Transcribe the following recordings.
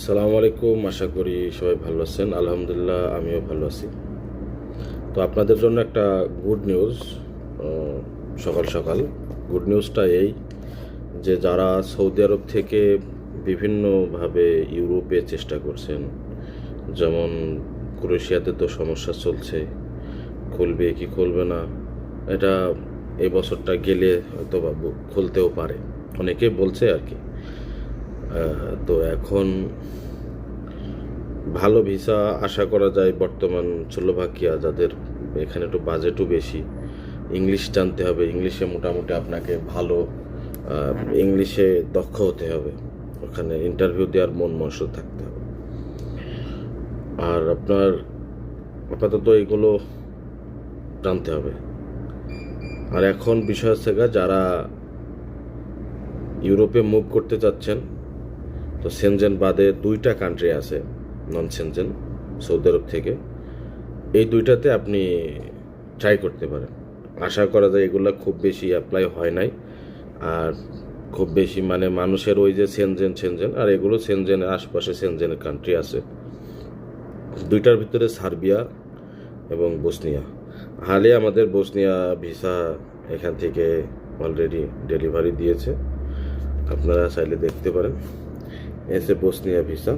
সালামু আলাইকুম, আশা করি সবাই ভালো আছেন। আলহামদুলিল্লাহ, আমিও ভালো আছি। তো আপনাদের জন্য একটা গুড নিউজ সকাল সকাল। গুড নিউজটা এই যে যারা সৌদি আরব থেকে বিভিন্নভাবে ইউরোপে চেষ্টা করছেন, যেমন ক্রোয়েশিয়াতে তো সমস্যা চলছে, খুলবে কি খুলবে না, এটা এই বছরটা গেলে হয়তো খুলতেও পারে। অনেকে বলছে আর কি। তো এখন ভালো ভিসা আশা করা যায় বর্তমান স্লোভাকিয়া যাদের এখানে একটু বাজেটও বেশি। ইংলিশ জানতে হবে, ইংলিশে মোটামুটি আপনাকে ভালো ইংলিশে দক্ষ হতে হবে। ওখানে ইন্টারভিউ দেওয়ার মন মনসুর থাকতে হবে। আর আপনার আপাতত এগুলো জানতে হবে। আর এখন বিষয় হচ্ছে যারা ইউরোপে মুভ করতে চাচ্ছেন তো সেনজেন বাদে দুইটা কান্ট্রি আছে নন সেনজেন সৌদি আরব থেকে। এই দুইটাতে আপনি ট্রাই করতে পারেন। আশা করা যায় এগুলো খুব বেশি অ্যাপ্লাই হয় নাই। আর খুব বেশি মানে মানুষের ওই যে সেনজেন সেনজেন আর এগুলো সেনজেনের আশপাশে সেনজেনের কান্ট্রি আছে। দুইটার ভিতরে সার্বিয়া এবং বসনিয়া। হালে আমাদের বসনিয়া ভিসা এখান থেকে অলরেডি ডেলিভারি দিয়েছে। আপনারা চাইলে দেখতে পারেন। এসে বসনিয়া ভিসা।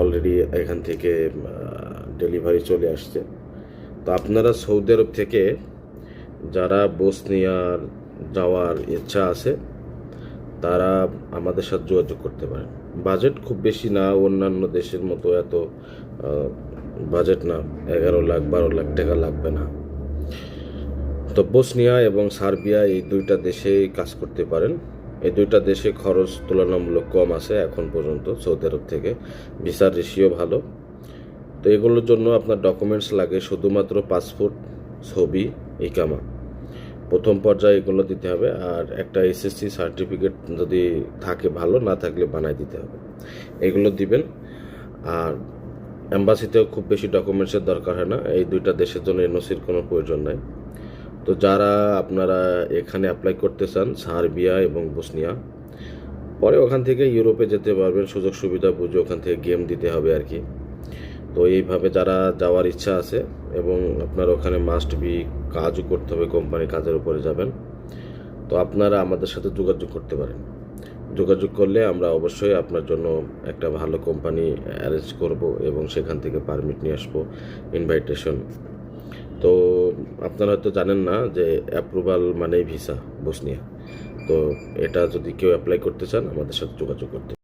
অলরেডি এখান থেকে ডেলিভারি চলে আসছে। তো আপনারা সৌদি আরব থেকে যারা বসনিয়ার যাওয়ার ইচ্ছা আছে, তারা আমাদের সাথে যোগাযোগ করতে পারেন। বাজেট খুব বেশি না, অন্যান্য দেশের মতো এত বাজেট না। এগারো লাখ, বারো লাখ টাকা লাগবে না। তো বসনিয়া এবং সার্বিয়া এই দুইটা দেশেই কাজ করতে পারেন। এই দুইটা দেশে খরচ তুলনামূলক কম আছে এখন পর্যন্ত, সৌদি আরব থেকে। ভিসার রেশিও ভালো। তো এগুলোর জন্য আপনার ডকুমেন্টস লাগে শুধুমাত্র পাসপোর্ট ছবি, ইকামা। প্রথম পর্যায়ে এগুলো দিতে হবে আর একটা এসএসসি সার্টিফিকেট যদি থাকে ভালো, না থাকলে বানাই দিতে হবে। এগুলো দিবেন। আর অ্যাম্বাসিতেও খুব বেশি ডকুমেন্টসের দরকার হয় না। এই দুইটা দেশের জন্য এনওসির কোনো প্রয়োজন নাই। তো যারা আপনারা এখানে অ্যাপ্লাই করতে চান, সার্বিয়া এবং বসনিয়া, পরে ওখান থেকে ইউরোপে যেতে পারবেন, সুযোগ সুবিধা বুঝে ওখান থেকে গেম দিতে হবে আর কি। তো এইভাবে যারা যাওয়ার ইচ্ছা আছে এবং আপনার ওখানে মাস্ট বি কাজও করতে হবে কোম্পানি কাজের উপরে যাবেন, তো আপনারা আমাদের সাথে যোগাযোগ করতে পারেন। যোগাযোগ করলে আমরা অবশ্যই আপনার জন্য একটা ভালো কোম্পানি অ্যারেঞ্জ করব এবং সেখান থেকে পারমিট নিয়ে আসব ইনভাইটেশন তো আপনারা হয়তো জানেন না যে অ্যাপ্রুভাল মানেই ভিসা বসনিয়া তো এটা যদি কেউ অ্যাপ্লাই করতে চান, আমাদের সাথে যোগাযোগ করতে।